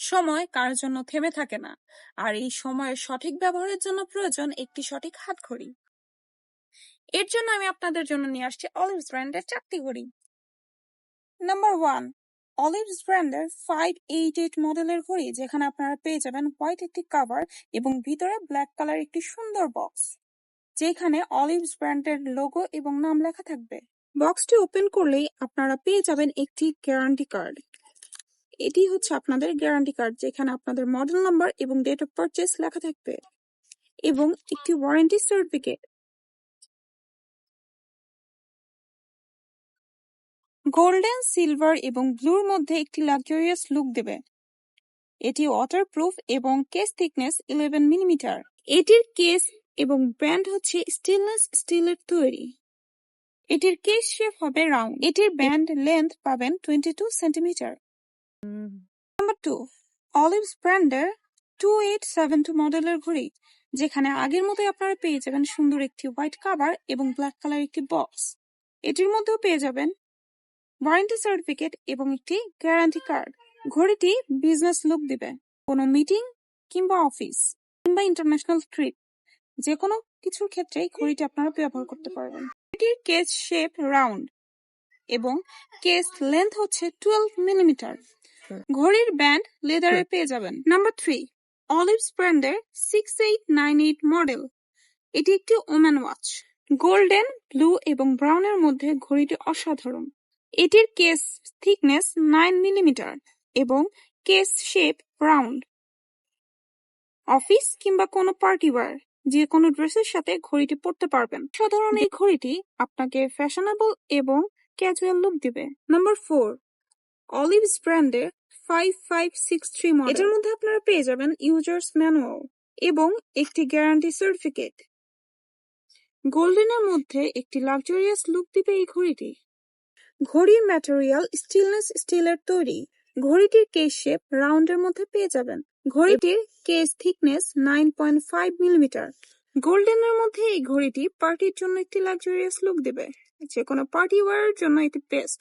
সময় কারোর জন্য থেমে থাকে না। আর এই সময়ের সঠিক ব্যবহারের জন্য প্রয়োজন একটি সঠিক হাতঘড়ি। এর জন্য আমি আপনাদের জন্য নিয়ে আসছি অলিভস ব্র্যান্ডের চারটি ঘড়ি। নাম্বার ওয়ান অলিভস ব্র্যান্ডের ফাইভ এইট এইট মডেলের ঘড়ি, যেখানে আপনারা পেয়ে যাবেন হোয়াইট একটি কাভার এবং ভিতরে ব্ল্যাক কালার একটি সুন্দর বক্স যেখানে অলিভস ব্র্যান্ডের লোগো এবং নাম লেখা থাকবে। বক্সটি ওপেন করলেই আপনারা পেয়ে যাবেন একটি গ্যারান্টি কার্ড এটি হচ্ছে আপনাদের গ্যারান্টি কার্ড যেখানে আপনাদের মডেল নাম্বার এবং ডেট অফ পারচেস লেখা থাকবে এবং একটি ওয়ারেন্টি সার্টিফিকেট গোল্ডেন সিলভার এবং ব্লুর মধ্যে একটি লাক্সারিয়াস লুক দেবে। এটি ওয়াটারপ্রুফ এবং কেস থিকনেস ইলেভেন মিলিমিটার এটির কেস এবং ব্যান্ড হচ্ছে স্টেনলেস স্টিলের তৈরি। এটির কেস শেপ হবে রাউন্ড এটির ব্যান্ড লেন্থ পাবেন twenty two centimetre number two Olevs ব্র্যান্ডের টু এইট সেভেন টু মডেলের ঘড়ি, যেখানে আগের মতোই আপনারা পেয়ে যাবেন সুন্দর একটি হোয়াইট কাভার এবং ব্ল্যাক কালার একটি বক্স এটির মধ্যেও পেয়ে যাবেন ওয়ারেন্টি সার্টিফিকেট এবং একটি গ্যারান্টি কার্ড ঘড়িটি বিজনেস লুক দিবে, কোনো মিটিং কিংবা অফিস কিংবা ইন্টারন্যাশনাল ট্রিপ যে কোনো কিছুর ক্ষেত্রেই ঘড়িটি আপনারা ব্যবহার করতে পারবেন। ঘড়িটির কেস শেপ রাউন্ড এবং কেস লেন্থ হচ্ছে টুয়েলভ মিলিমিটার ঘড়ির ব্যান্ড লেদারে পেয়ে যাবেন। নাম্বার থ্রি অলিভস ব্র্যান্ডের six eight nine eight model এটি একটি ওম্যান ওয়াচ গোল্ডেন ব্লু এবং ব্রাউনের মধ্যে ঘড়িটি অসাধারণ। এটির কেস থিকনেস নাইন মিলিমিটার এবং কেস শেপ রাউন্ড অফিস কিংবা কোনো পার্টি ওয়্যার যে কোনো ড্রেসের সাথে ঘড়িটি পরতে পারবেন। সাধারণ এই ঘড়িটি আপনাকে ফ্যাশনেবল এবং ক্যাজুয়াল লুক দিবে। নাম্বার ফোর অলিভস ব্র্যান্ডের five five six three model এটার মধ্যে আপনারা পেয়ে যাবেন ইউজার্স ম্যানুয়াল এবং একটি গ্যারান্টি সার্টিফিকেট গোল্ডেনের মধ্যে একটি লাক্সারিয়াস লুক দিবে এই ঘড়িটি। ঘড়ির ম্যাটেরিয়াল স্টেনলেস স্টিলের তৈরি। ঘড়িটির কেস শেপ রাউন্ডের মধ্যে পেয়ে যাবেন। ঘড়িটির case thickness nine point five millimeter গোল্ডেনের মধ্যে এই ঘড়িটি পার্টির জন্য একটি লাক্সারিয়াস লুক দেবে। যে কোনো পার্টি ওয়ারের জন্য এটি বেস্ট